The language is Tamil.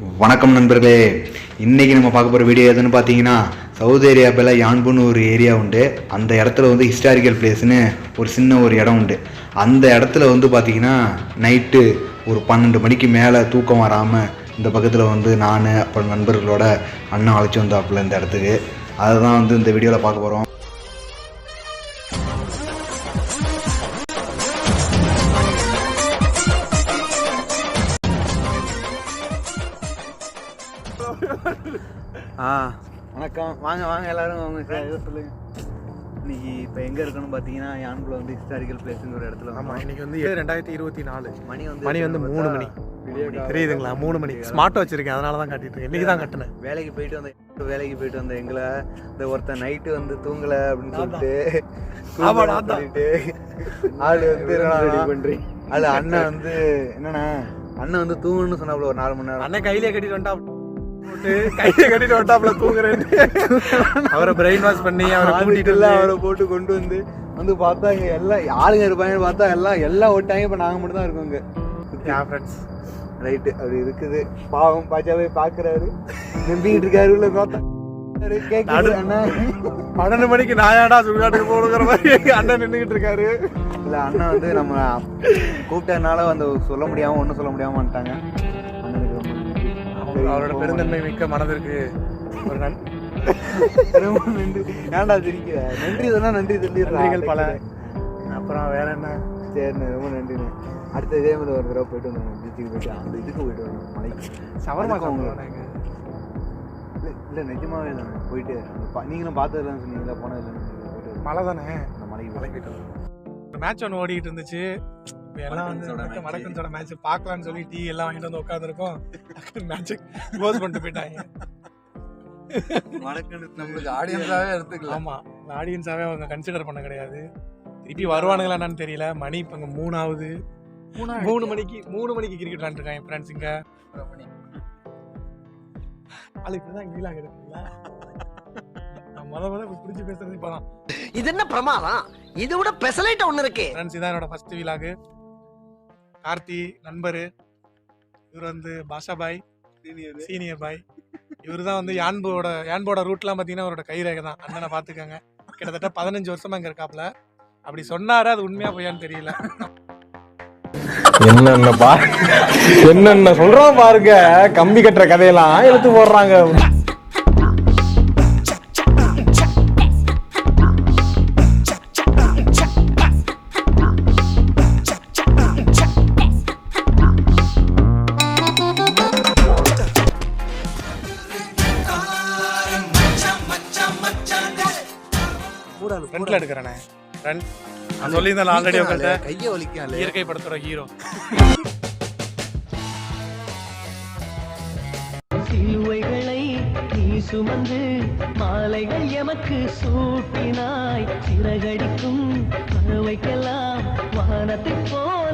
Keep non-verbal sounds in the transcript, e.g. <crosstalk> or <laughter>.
வணக்கம் நண்பர்களே. இன்றைக்கி நம்ம பார்க்க போகிற வீடியோ எதுன்னு பார்த்தீங்கன்னா சவுதி அரேபியாவில் யான்புன்னு ஒரு ஏரியா உண்டு. அந்த இடத்துல வந்து ஹிஸ்டாரிக்கல் பிளேஸ்னு ஒரு சின்ன ஒரு இடம் உண்டு. அந்த இடத்துல வந்து பார்த்தீங்கன்னா நைட்டு ஒரு பன்னெண்டு மணிக்கு மேலே தூக்கம் வராமல் இந்த பக்கத்தில் வந்து நான் அப்புறம் நண்பர்களோட அண்ணன் அழைச்சி வந்தாப்புல இந்த இடத்துக்கு. அதை தான் வந்து இந்த வீடியோவில் பார்க்க போகிறோம் ஆ. வணக்கம். வாங்க வாங்க எல்லாரும் வாங்க சார் ஏதோ சொல்லுங்க. இன்னைக்கு இப்போ எங்கே இருக்கணும் பார்த்தீங்கன்னா யான்குள்ள வந்து ஹிஸ்டாரிக்கல் பிளேஸ்ங்கிற ஒரு இடத்துல ஆமா வந்தோம். இன்னைக்கு வந்து ரெண்டாயிரத்தி இருபத்தி நாலு. மணி வந்து மணி வந்து மூணு மணி. தெரியுதுங்களா? மூணு மணி. ஸ்மார்ட் வச்சிருக்கேன். அதனால தான் காட்டிட்டு இருக்கேன். இன்னைக்கு தான் கட்டினேன். வேலைக்கு போயிட்டு வந்த வேலைக்கு போயிட்டு வந்த எங்களை. இந்த ஒருத்தன் நைட்டு வந்து தூங்கல அப்படின்னு <laughs> சொல்லிட்டு ஆளு வந்து என்னன்னா, ஆளு அண்ணன் வந்து என்னண்ணா? அண்ணன் வந்து தூங்கணும்னு சொன்னாப்புல ஒரு நாலு மணி நேரம். அண்ணன் கையிலே கட்டிட்டு வந்துட்டா. கையிலே கட்டிட்டு வந்துட்டாப்ல தூங்குறேன் அவரை பிரெயின் வாஷ் பண்ணி அவரை கூட்டிட்டு எல்லாம் அவரை போட்டு கொண்டு வந்து வந்து பார்த்தா இங்க எல்லாம் ஆளுங்க இருப்பாங்கன்னு பார்த்தா எல்லாம் எல்லாம் ஓட்டாங்க இப்போ நாங்கள் மட்டும் தான் இருக்கோம் இங்க. ஃப்ரெண்ட்ஸ் ரைட்டு அப்படி இருக்குது. பாவம் பாச்சாவே பாக்குறாரு. நம்பிக்கிட்டு இருக்காரு உள்ள பார்த்தா. பன்னெண்டு மணிக்கு நாயாடா சுடுகாட்டுக்கு போடுங்கிற மாதிரி எங்க அண்ணன் நின்றுகிட்டு இருக்காரு. இல்ல அண்ணன் வந்து நம்ம கூப்பிட்டதுனால வந்து சொல்ல முடியாம ஒன்றும் சொல்ல முடியாம வந்துட்டாங்க. அண்ணனுக்கு அவரோட. பெருந்தன்மை மிக்க மனதிற்கு ஒரு நன் ரொம்ப நன்றி. ஏன்டா சிரிக்கிற? நன்றி சொன்னா நன்றி சொல்லிடுறா. நன்றிகள் பல. அப்புறம் வேற என்ன? சரிண்ணே ரொம்ப நன்றிண்ணே. அடுத்த இதே மாதிரி ஒரு தடவை போயிட்டு வந்தோம். பீச்சுக்கு போயிட்டு அந்த இதுக்கு போயிட்டு வரணும் மலைக்கு. சவர்மா இல்லை இல்லை நிஜமாவே தானே போயிட்டு நீங்களும் பார்த்ததுலன்னு சொன்னீங்களா வரணும். மழை தானே? அந்த மலைக்கு மலைக்கு மேட்ச் ஒன்று ஓடிட்டு இருந்துச்சு. எல்லாம் வந்து வடக்கன்ஸோட மேட்ச் பார்க்கலாம்னு சொல்லி டீ எல்லாம் வாங்கிட்டு வந்து உட்காந்துருக்கோம் மேட்ச் க்ளோஸ் பண்ணிட்டு போயிட்டாங்க. நம்மளுக்கு ஆடியன்ஸாவே எடுத்துக்கலாம் ஆமா ஆடியன்ஸாவே அவங்க கன்சிடர் பண்ண கிடையாது. திருப்பி வருவானுங்களா என்னன்னு தெரியல. மணி இப்ப இங்க மூணாவது. மூணு மணிக்கு மூணு மணிக்கு கிரிக்கெட் விளாண்டுருக்காங்க ஃப்ரெண்ட்ஸ் இங்க. நாளைக்கு தான் வீலாக இருக்குங்களா நான் முத முத பிடிச்சி பேசுறது இப்பதான். இது என்ன பிரமாதம்? இதை விட பெசலைட் ஒண்ணு இருக்கு. ஃப்ரெண்ட்ஸ் இதான் என்னோட ஃபர்ஸ்ட் வீலாகு கார்த்தி நண்பர். இவர் வந்து பாஷா பாய் சீனியர். பாய் இவர் தான் வந்து யான்போட யான்போட ரூட்லாம் பார்த்தீங்கன்னா அவரோட கைரேகை தான். அண்ணனை பார்த்துக்கங்க கிட்டத்தட்ட பதினஞ்சு வருஷமா இங்க இருக்காப்ல. அப்படி சொன்னாரு அது உண்மையா பொய்யான்னு தெரியல. என்னென்ன பா என்னென்ன சொல்றோம் பாருங்க. கம்பி கட்டுற கதையெல்லாம் எடுத்து போடுறாங்க. ஃப்ரண்ட்ல எடுக்கிறேனே. ஃப்ரண்ட் நான் சொல்லியிருந்தேன் ஆல்ரெடி உங்கள்கிட்ட கையை வலிக்கும் இயற்கை படத்தோட ஹீரோ சிலுவைகளை நீ சுமந்து மாலைகள் எமக்கு சூட்டினாய். சிறகடிக்கும் பறவைக்கெல்லாம் வானத்தைப் போல